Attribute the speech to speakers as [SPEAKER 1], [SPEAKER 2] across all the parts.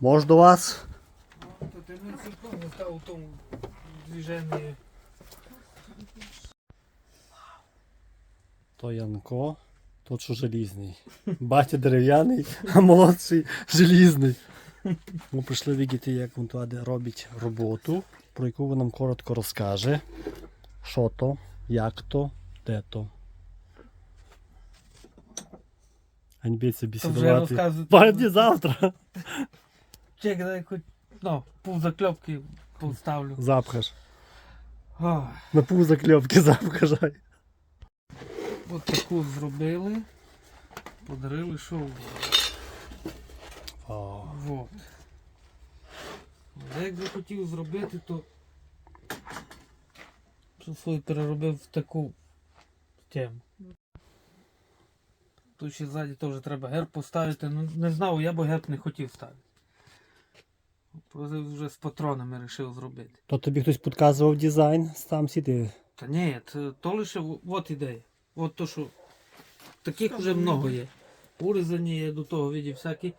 [SPEAKER 1] Може до вас?
[SPEAKER 2] То ти не цілком не став у тому движенні.
[SPEAKER 1] То Янко, тот що желізний. Батя дерев'яний, а молодший желізний. Ми прийшли видіти, як він туди робить роботу, про яку він нам коротко розкаже. Що то, як то, де то. Ганьбиться
[SPEAKER 2] То вже
[SPEAKER 1] бісідувати. Пані завтра.
[SPEAKER 2] Чек, дай хоч, ну, пів закльопки поставлю.
[SPEAKER 1] Запхаш.
[SPEAKER 2] Ох,
[SPEAKER 1] На пул закльопки запхажай.
[SPEAKER 2] От таку зробили. Подарили що.
[SPEAKER 1] О,
[SPEAKER 2] Вот. А як захотів зробити, то свій переробив в таку тему. Тут ще ззаді теж треба герб поставити. Ну не знав, я б герб не хотів ставити. Вже з патронами вирішив зробити.
[SPEAKER 1] То тобі хтось підказував дизайн, сам сіти.
[SPEAKER 2] Та ні, це то лише от ідея. От то, що таких вже много є. Урізані є до того віді всякі.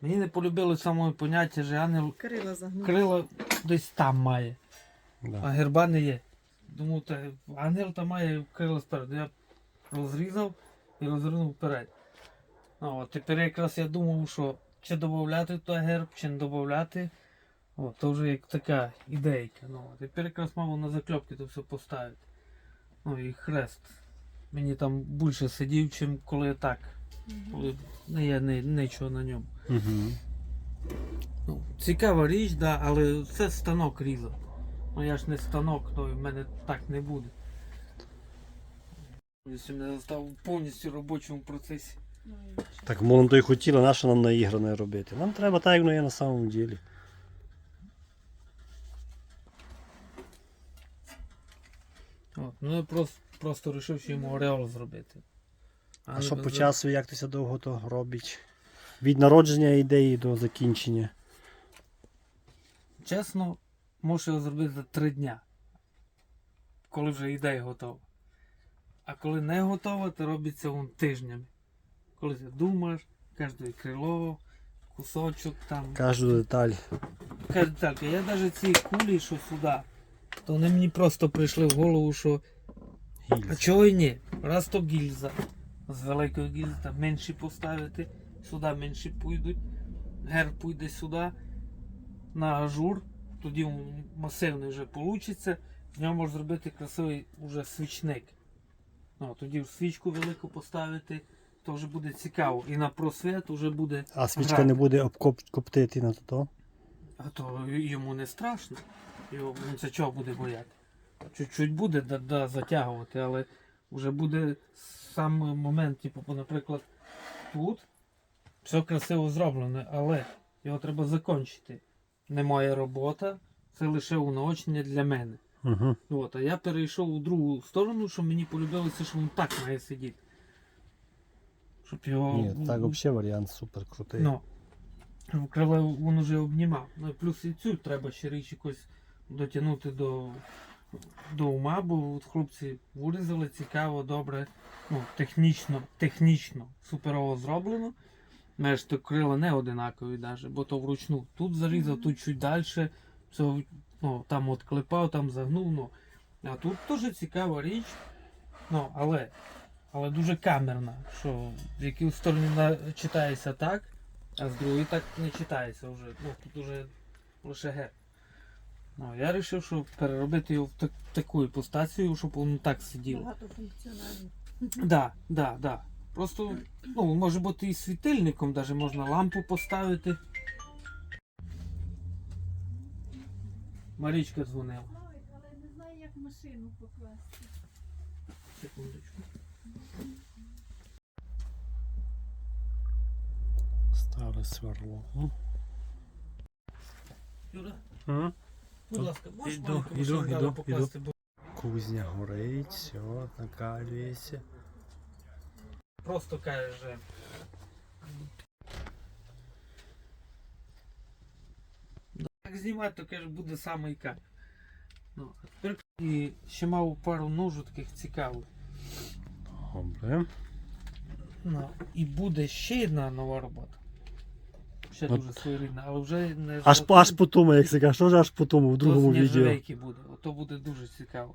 [SPEAKER 2] Мені не полюбило саме поняття, що ангел
[SPEAKER 3] Крила загнув.
[SPEAKER 2] крила десь там має, а герба не є. Думаю, та ангел там має крила спереду. Я розрізав і розвернув вперед. Ну, от тепер якраз я думав, що чи додати той герб, чи не додати. О, то вже як така ідейка. Ну, тепер якраз мав на закльопки то все поставити. Ну і хрест. Мені там більше сидів, чим коли так. Коли не є не, нічого на ньому.
[SPEAKER 1] Угу.
[SPEAKER 2] Ну, цікава річ, да, але це станок різав. Ну я ж не станок, то в мене так не буде. Якщо мене став повністю в робочому процесі.
[SPEAKER 1] Так воно то й хотіло, на що нам наігране робити. Нам треба так, як воно є на самому ділі.
[SPEAKER 2] От, ну я просто, просто вирішив, що йому ореол зробити.
[SPEAKER 1] А
[SPEAKER 2] Але
[SPEAKER 1] що по часу, як то ся довго то робить? Від народження ідеї до закінчення.
[SPEAKER 2] Чесно, можу його зробити за три дня. Коли вже ідея готова. А коли не готова, то робиться он тижнями. Коли ти думаєш, кожне крило, кусочок там.
[SPEAKER 1] Кожну деталь.
[SPEAKER 2] Каже так, я навіть ці кулі, що сюди, то вони мені просто прийшли в голову, що а чого і ні? Раз то гільза. З великої гільзи там менші поставити, сюди менші пойдуть, герб пойде сюди на ажур, тоді масивний вже вийде, в ньому можна зробити красивий уже свічник. Ну, тоді в свічку велику поставити, то вже буде цікаво. І на просвіт вже буде.
[SPEAKER 1] А свічка
[SPEAKER 2] грати.
[SPEAKER 1] не буде обкоптити на то.
[SPEAKER 2] А то йому не страшно. Його, це чого буде бояти? Чуть-чуть буде да, да, затягувати, але вже буде сам момент, типу, наприклад, тут все красиво зроблено, але його треба закінчити. Не моя робота, це лише унаочнення для мене.
[SPEAKER 1] Угу.
[SPEAKER 2] От, а я перейшов у другу сторону, що мені полюбилося, що він так має сидіти. Щоб його.
[SPEAKER 1] Ні, так взагалі варіант супер крутий.
[SPEAKER 2] Ну, в криле він вже обнімав. Ну і плюс і цю треба ще річ якось дотягнути до, до ума, бо от хлопці вирізали цікаво, добре, ну, технічно, технічно суперово зроблено. Меж то крила не одинакові навіть, бо то вручну. Тут зарізав, тут чуть далі. Все, ну, там от клепав, там загнув. Ну. А тут теж цікава річ. Ну, але, але дуже камерна, що в якій стороні читається так, а з другої так не читається вже. Ну, тут уже лише герб. Ну, я вирішив, що переробити його в так, таку іпостацію, щоб воно так сиділо.
[SPEAKER 3] Багатофункціональний.
[SPEAKER 2] Да, да, да. Просто, ну, може бути і світильником, навіть можна лампу поставити. Марічка дзвонила.
[SPEAKER 3] Але не знаю, як машину покласти.
[SPEAKER 2] Секундочку.
[SPEAKER 1] Старе сверло.
[SPEAKER 2] Юра,
[SPEAKER 1] М?
[SPEAKER 2] будь ласка, можеш
[SPEAKER 1] Іду,
[SPEAKER 2] маленьку
[SPEAKER 1] іду,
[SPEAKER 2] машину
[SPEAKER 1] іду,
[SPEAKER 2] покласти? Бо
[SPEAKER 1] Кузня горить, все, накалюється.
[SPEAKER 2] Просто каже. Так знімати, то каже, буде саме яка. Ну, а тепер і ще мав пару ножу таких цікавих.
[SPEAKER 1] Добре.
[SPEAKER 2] Ну, і буде ще одна нова робота. Ще
[SPEAKER 1] От.
[SPEAKER 2] дуже своєрідна, але вже не
[SPEAKER 1] Аж, аж по тому, як це кажеш, що ж аж по тому, в другому відео.
[SPEAKER 2] буде. Ото буде дуже цікаво.